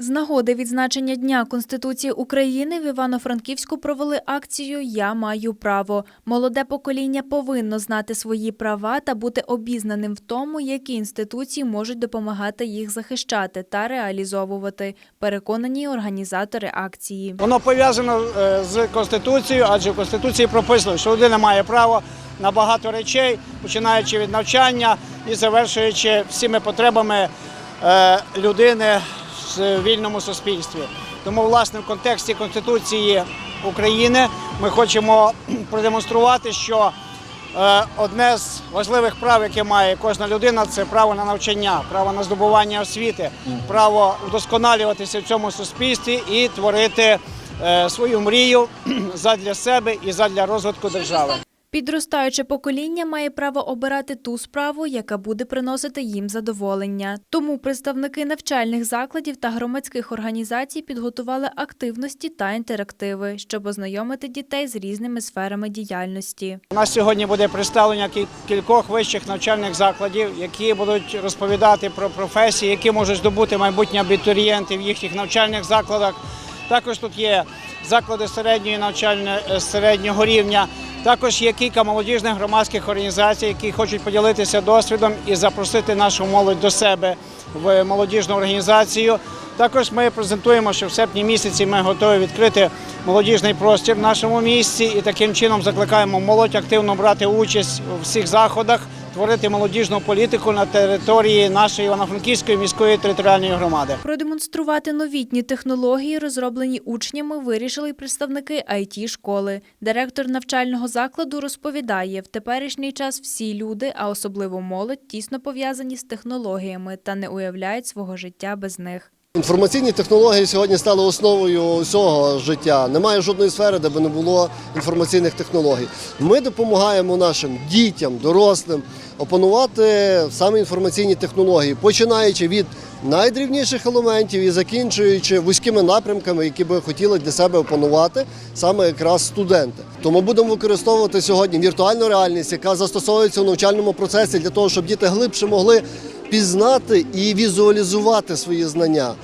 З нагоди відзначення Дня Конституції України в Івано-Франківську провели акцію Я маю право. Молоде покоління повинно знати свої права та бути обізнаним в тому, які інституції можуть допомагати їх захищати та реалізовувати. Переконані організатори акції. Воно пов'язано е, з Конституцією, адже в Конституції прописано, що людина має право на багато речей, починаючи від навчання і завершуючи всіми потребами е, людини вільному суспільстві. Тому, власне, в контексті Конституції України ми хочемо продемонструвати, що е, одне з важливих прав, яке має кожна людина, це право на навчання, право на здобування освіти, право вдосконалюватися в цьому суспільстві і творити е, свою мрію задля себе і задля розвитку держави. Підростаюче покоління має право обирати ту справу, яка буде приносити їм задоволення. Тому представники навчальних закладів та громадських організацій підготували активності та інтерактиви, щоб ознайомити дітей з різними сферами діяльності. У нас сьогодні буде представлення кі- кількох вищих навчальних закладів, які будуть розповідати про професії, які можуть здобути майбутні абітурієнти в їхніх навчальних закладах. Також тут є заклади середньої навчальної е, середнього рівня. Також є кілька молодіжних громадських організацій, які хочуть поділитися досвідом і запросити нашу молодь до себе в молодіжну організацію. Також ми презентуємо, що в серпні місяці ми готові відкрити молодіжний простір в нашому місці і таким чином закликаємо молодь активно брати участь у всіх заходах, творити молодіжну політику на території нашої Івано-Франківської міської територіальної громади. Продемонструвати новітні технології, розроблені учнями, вирішили й представники it школи. Директор навчального закладу розповідає, в теперішній час всі люди, а особливо молодь, тісно пов'язані з технологіями та не уявляють свого життя без них. Інформаційні технології сьогодні стали основою усього життя. Немає жодної сфери, де би не було інформаційних технологій. Ми допомагаємо нашим дітям, дорослим опанувати саме інформаційні технології, починаючи від найдрівніших елементів і закінчуючи вузькими напрямками, які би хотіли для себе опанувати саме якраз студенти. Тому будемо використовувати сьогодні віртуальну реальність, яка застосовується у навчальному процесі для того, щоб діти глибше могли пізнати і візуалізувати свої знання.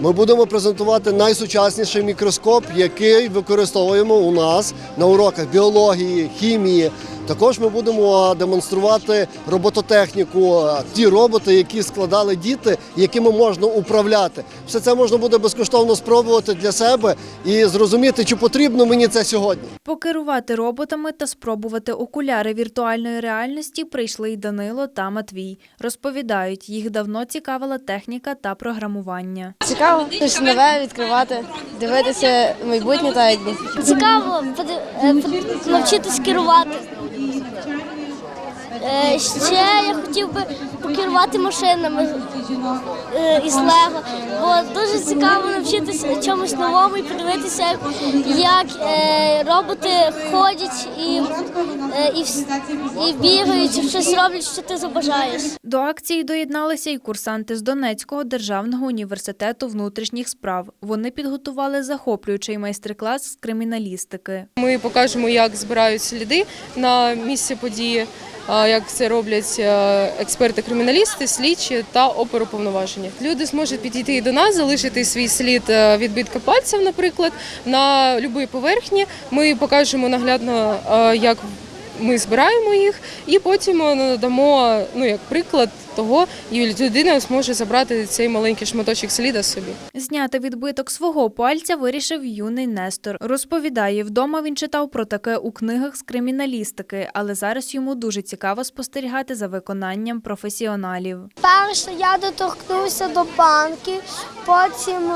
Ми будемо презентувати найсучасніший мікроскоп, який використовуємо у нас на уроках біології, хімії. Також ми будемо демонструвати робототехніку, ті роботи, які складали діти, якими можна управляти. Все це можна буде безкоштовно спробувати для себе і зрозуміти, чи потрібно мені це сьогодні. Покерувати роботами та спробувати окуляри віртуальної реальності прийшли й Данило та Матвій. Розповідають, їх давно цікавила техніка та програмування. Цікаво щось нове відкривати, дивитися майбутнє та якби. Цікаво е, навчитись керувати. Е, Ще я хотів би покерувати машинами е, із Лего, бо дуже цікаво навчитися чомусь новому і подивитися, як, е, роботи ходять і, і, і бігають, і щось роблять, що ти забажаєш. До акції доєдналися й курсанти з Донецького державного університету внутрішніх справ. Вони підготували захоплюючий майстер-клас з криміналістики. Ми покажемо, як збирають сліди на місці події, як це роблять е, експерти-криміналісти, слідчі та оперуповноважені. Люди зможуть підійти до нас, залишити свій слід е, відбитка пальців, наприклад, на будь-якій поверхні. Ми покажемо наглядно, е, як ми збираємо їх, і потім е, надамо ну як приклад того, і людина зможе забрати цей маленький шматочок сліда собі. Зняти відбиток свого пальця вирішив юний Нестор. Розповідає, вдома він читав про таке у книгах з криміналістики, але зараз йому дуже цікаво спостерігати за виконанням професіоналів. Перше я доторкнувся до банки, потім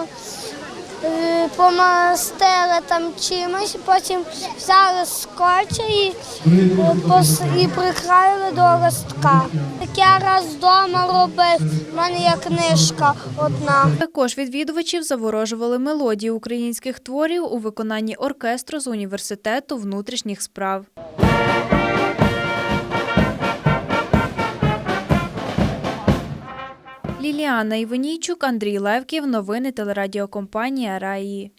помастили там чимось, потім взяли скотча і, е, і прикраїли до листка. Так я раз вдома робив, в мене є книжка одна. Також відвідувачів заворожували мелодії українських творів у виконанні оркестру з університету внутрішніх справ. Ліліана Іванійчук, Андрій Левків. Новини телерадіокомпанія Раї.